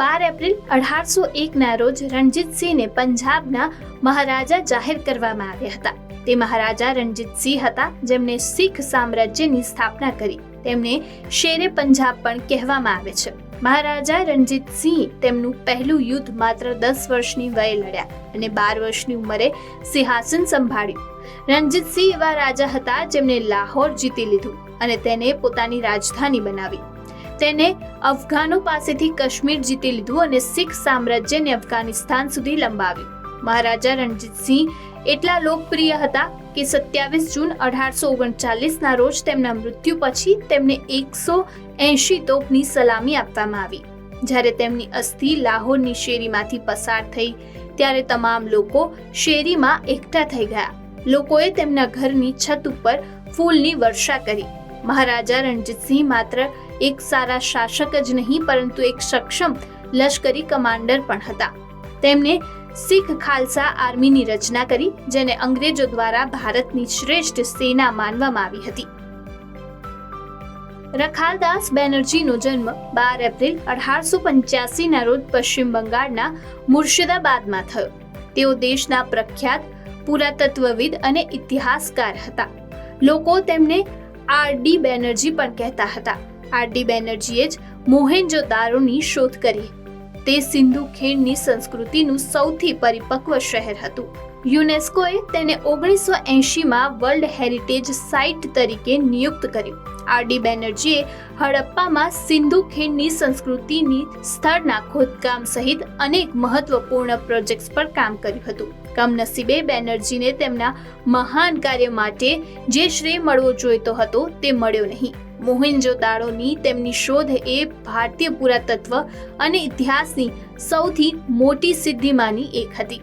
બાર April અઢારસો એકના રોજ રણજીતસિંહને પંજાબના મહારાજા જાહેર કરવામાં આવ્યા હતા. તે મહારાજા રણજીતસિંહ હતા, જેમણે શીખ સામ્રાજ્યની સ્થાપના કરી. તેમને શેરે પંજાબ પણ કહેવામાં આવે છે. મહારાજા રણજીતસિંહ તેમનું પહેલું યુદ્ધ માત્ર દસ વર્ષની વયે લડ્યા અને બાર વર્ષની ઉંમરે સિંહાસન સંભાળ્યું. રણજીતસિંહ એવા રાજા હતા જેમણે લાહોર જીતી લીધું અને તેને પોતાની રાજધાની બનાવી. તેને અફઘાનો પાસેથી કાશ્મીર જીતી લીધું અને શીખ સામ્રાજ્યને અફઘાનિસ્તાન સુધી લંબાવ્યું. મહારાજા રણજીતસિંહ એટલા લોકપ્રિય હતા કે સત્યાવીસ જૂન અઢારસો ઓગણચાલીસના રોજ તેમના મૃત્યુ પછી તેમને એકસો એંશી તોપની સલામી આપવામાં આવી. જ્યારે તેમની અસ્થિ લાહોરની શેરીમાંથી પસાર થઈ, ત્યારે તમામ લોકો શેરીમાં એકઠા થઈ ગયા. લોકોએ તેમના ઘરની છત ઉપર ફૂલની વર્ષા કરી. મહારાજા રણજીતસિંહ માત્ર એક સારા શાસક જ નહીં, પરંતુ એક સક્ષમ લશ્કરી કમાન્ડર પણ હતા. તેમણે શીખ ખાલસા આર્મીની રચના કરી, જેને અંગ્રેજો દ્વારા ભારતની શ્રેષ્ઠ સેના માનવામાં આવી હતી. રખાલદાસ બેનર્જીનો જન્મ બાર એપ્રિલ અઢારસો પંચ્યાસીના રોજ પશ્ચિમ બંગાળના મુર્શિદાબાદમાં થયો. તેઓ દેશના પ્રખ્યાત પુરાતત્વવિદ અને ઇતિહાસકાર હતા. લોકો તેમને આર ડી બેનર્જી પણ કહેતા હતા. આર ડી બેનર્જીએ જ મોહેન્જો દારોની શોધ કરી. તે સિંધુ ખીણની સંસ્કૃતિનું સૌથી પરિપક્વ શહેર હતું. યુનેસ્કોએ તેને ઓગણીસો એંશીમાં વર્લ્ડ હેરિટેજ સાઇટ તરીકે નિયુક્ત કર્યું. આર ડી બેનર્જીએ હડપ્પામાં સિંધુ ખીણની સંસ્કૃતિની સ્થળના ખોદકામ સહિત અનેક મહત્વપૂર્ણ પ્રોજેક્ટ્સ પર કામ કર્યું હતું. કમનસીબે બેનર્જીને તેમના મહાન કાર્ય માટે જે શ્રેય મળવો જોઈતો હતો તે મળ્યો નહીં. મોહેન્જો દાડોની તેમની શોધ એ ભારતીય પુરાતત્વ અને ઇતિહાસની સૌથી મોટી સિદ્ધિમાંની એક હતી.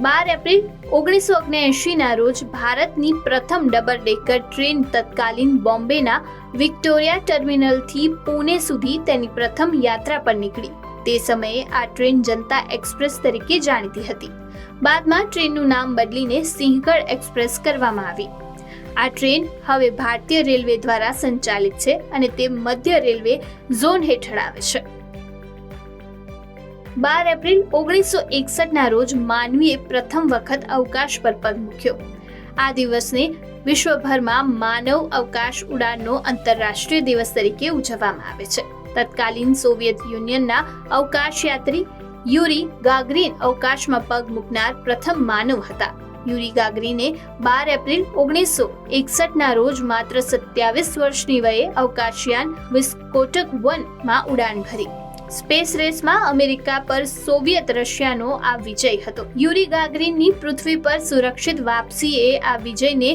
બાર એપ્રિલ ઓગણીસો ઓગણએંશીના રોજ ભારતની પ્રથમ ડબલ ડેકર ટ્રેન તત્કાલીન બોમ્બેના વિક્ટોરિયા ટર્મિનલથી પુણે સુધી તેની પ્રથમ યાત્રા પર નીકળી. તે સમયે આ ટ્રેન જનતા એક્સપ્રેસ તરીકે જાણીતી હતી. બાદમાં ટ્રેનનું નામ બદલીને સિંહગઢ એક્સપ્રેસ કરવામાં આવી. આ ટ્રેન હવે ભારતીય રેલવે દ્વારા સંચાલિત છે અને તે મધ્ય રેલવે ઝોન હેઠળ આવે છે. બાર એપ્રિલ ઓગણીસો એકસઠના રોજ માનવીએ પ્રથમ વખત અવકાશ પર પગ મૂક્યો. આ દિવસને વિશ્વભરમાં માનવ અવકાશ ઉડાનનો આંતરરાષ્ટ્રીય દિવસ તરીકે ઉજવવામાં આવે છે. તત્કાલીન સોવિયત યુનિયનના અવકાશયાત્રી યુરી ગાગરીન અવકાશમાં પગ મૂકનાર પ્રથમ માનવ હતા. યુરી ગાગરીને બાર એપ્રિલ ઓગણીસો એકસઠના રોજ માત્ર સત્યાવીસ વર્ષની વયે અવકાશયાન વિસ્કોટક વનમાં ઉડાન ભરી. સ્પેસ રેસમાં અમેરિકા પર સોવિયત રશિયાનો આ વિજય હતો. યુરી ગાગરીનની પૃથ્વી પર સુરક્ષિત વાપસીએ આ વિજયને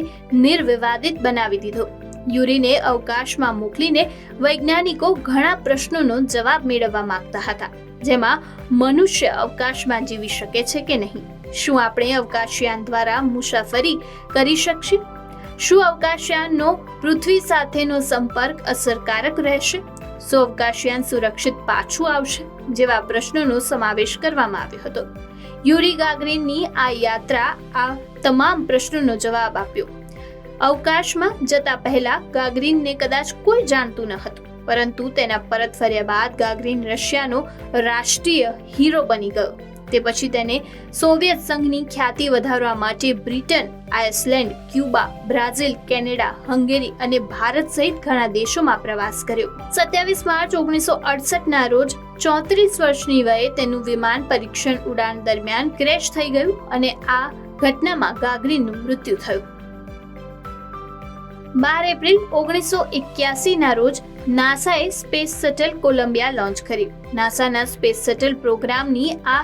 નિર્વિવાદિત બનાવી દીધો. યુરીને અવકાશમાં મોકલીને વૈજ્ઞાનિકો ઘણા પ્રશ્નોનો જવાબ મેળવવા માંગતા હતા, જેમાં મનુષ્ય અવકાશમાં જીવી શકે છે કે નહીં? શું આપણે અવકાશયાન દ્વારા મુસાફરી કરી શકશે? શું અવકાશયાનનો પૃથ્વી સાથેનો સંપર્ક અસરકારક રહેશે? શું અવકાશયાન સુરક્ષિત પાછું આવશે? જેવા પ્રશ્નોનો સમાવેશ કરવામાં આવ્યો હતો. યુરી ગાગરીનની આ યાત્રા આ તમામ પ્રશ્નોનો જવાબ આપ્યો. અવકાશમાં જતા પહેલા ગાગરીનને કદાચ કોઈ જાણતું ન હતું, પરંતુ તેના પરત ફર્યા બાદ ગાગરીન રશિયાનો રાષ્ટ્રીય હીરો બની ગયો. તે પછી તેને સોવિયત સંઘની ખ્યાતિ વધારવા માટે Britain Iceland Cuba, Brazil, Canada, Hungary અને ભારત સહિત ઘણા દેશોમાં પ્રવાસ કર્યો. સત્યાવીસ માર્ચ ઓગણીસો અડસઠના રોજ ચોત્રીસ વર્ષની વયે તેનું વિમાન પરીક્ષણ ઉડાન દરમિયાન ક્રેશ થઈ ગયું અને આ ઘટનામાં ગાગરીનનું મૃત્યુ થયું. બાર એપ્રિલ ઓગણીસો એક્યાસીના રોજ નાસાએ સ્પેસ શટલ કોલંબિયા લોન્ચ કર્યું નાસાના સ્પેસ શટલ પ્રોગ્રામની આ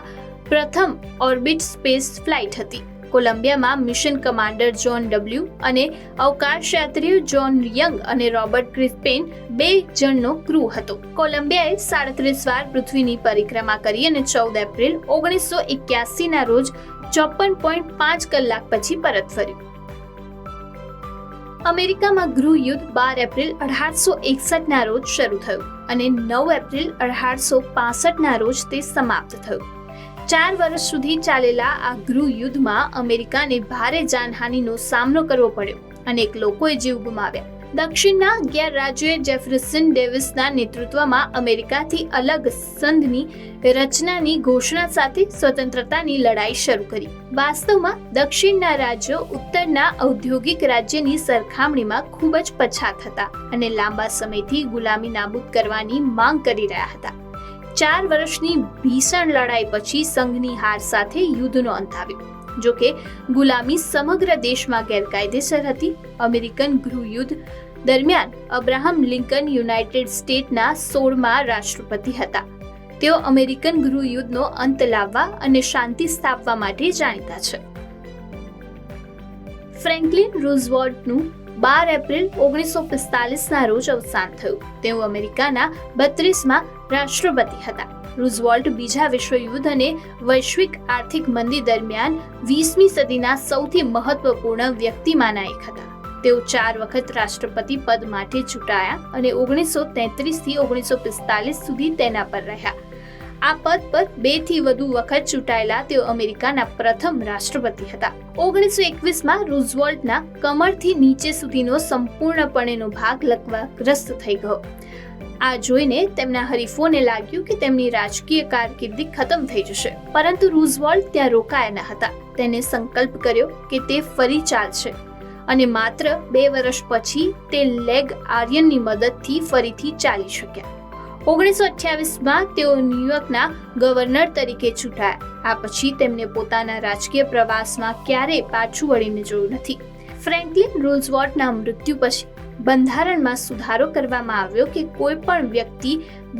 પ્રથમ ઓર્બિટ સ્પેસ ફ્લાઇટ હતી. કોલંબિયામાં મિશન કમાન્ડર જોન ડબલ્યુ અને અવકાશયાત્રીઓ જોન યંગ અને રોબર્ટ ક્રિસ્પેન બે જણનો ક્રૂ હતો. કોલંબિયાએ સાડત્રીસ વાર પૃથ્વીની પરિક્રમા કરી અને ચૌદ એપ્રિલ ઓગણીસો એક્યાસીના રોજ ચોપન પોઈન્ટ પાંચ કલાક પછી પરત ફર્યું. અમેરિકામાં ગૃહ યુદ્ધ બાર એપ્રિલ અઢારસો એકસઠના રોજ શરૂ થયું અને નવ એપ્રિલ અઢારસો પાસઠના રોજ તે સમાપ્ત થયું. ચાર વર્ષ સુધી ચાલેલા આ ગૃહ યુદ્ધમાં અમેરિકાને ભારે જાનહાનિનો સામનો કરવો પડ્યો અનેક લોકોએ જીવ ગુમાવ્યા. દક્ષિણના અગિયાર રાજ્યોએ જેફરસન ડેવિસના નેતૃત્વમાં અમેરિકાથી અલગ સંઘની રચનાની ઘોષણા સાથે સ્વતંત્રતાની લડાઈ શરૂ કરી. વાસ્તવમાં દક્ષિણના રાજ્યો ઉત્તરના ઔદ્યોગિક રાજ્યની સરખામણીમાં ખૂબ જ પછાત હતા અને લાંબા સમયથી ગુલામી નાબૂદ કરવાની માંગ કરી રહ્યા હતા. ચાર વર્ષની ભીષણ લડાઈ પછી સંઘની હાર સાથે યુદ્ધનો અંત આવ્યો. જોકે, ગુલામી સમગ્ર દેશમાં ગેરકાયદેસર હતી. અમેરિકન ગૃહયુદ્ધ દરમિયાન અબ્રાહમ લિંકન યુનાઇટેડ સ્ટેટના સોળમાં રાષ્ટ્રપતિ હતા. તેઓ અમેરિકન ગૃહયુદ્ધનો અંત લાવવા અને શાંતિ સ્થાપવા માટે જાણીતા છે. ફ્રેન્કલિન રૂઝવોલ્ટનું બાર એપ્રિલ ઓગણીસો પિસ્તાલીસના રોજ અવસાન થયું. તેઓ અમેરિકાના બત્રીસમાં રાષ્ટ્રપતિ હતા. રૂઝવોલ્ટ બીજા વિશ્વયુદ્ધ અને વૈશ્વિક આર્થિક મંદી દરમિયાન વીસમી સદીના સૌથી મહત્વપૂર્ણ વ્યક્તિમાંના એક હતા. તેઓ ચાર વખત રાષ્ટ્રપતિ પદ માટે ચૂંટાયા અને ઓગણીસો તેત્રીસથી ઓગણીસો પિસ્તાલીસ સુધી તેના પર રહ્યા. આ પદ પર બેથી વધુ વખત ચૂંટાયેલા તેઓ અમેરિકાના પ્રથમ રાષ્ટ્રપતિ હતા. ઓગણીસો એકવીસમાં રૂઝવોલ્ટના કમરથી નીચે સુધીનો સંપૂર્ણપણેનો ભાગ લકવાગ્રસ્ત થઈ ગયો. આ જોઈને તેમના હરીફોને લાગ્યું કે તેમની રાજકીય કારકિર્દી ખતમ થઈ જશે. પરંતુ રૂઝવોલ્ટ ત્યાં રોકાયા ન હતા. તેને સંકલ્પ કર્યો કે તે ફરી ચાલશે અને માત્ર બે વર્ષ પછી તે લેગ આર્યનની મદદથી ફરીથી ચાલી શક્યા. ઓગણીસો અઠ્યાવીસમાં તેઓ ન્યુયોર્કના ગવર્નર તરીકે ચૂંટાયા. આ પછી તેમને પોતાના રાજકીય પ્રવાસમાં ક્યારેય પાછું વળીને જોયું નથી. ફ્રેન્કલિન રૂઝવોલ્ટના મૃત્યુ પછી બંધારણમાં સુધારો કરવામાં આવ્યો કે કોઈ પણ વ્યક્તિ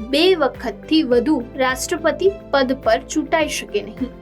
બે વખતથી વધુ રાષ્ટ્રપતિ પદ પર ચૂંટાઈ શકે નહીં.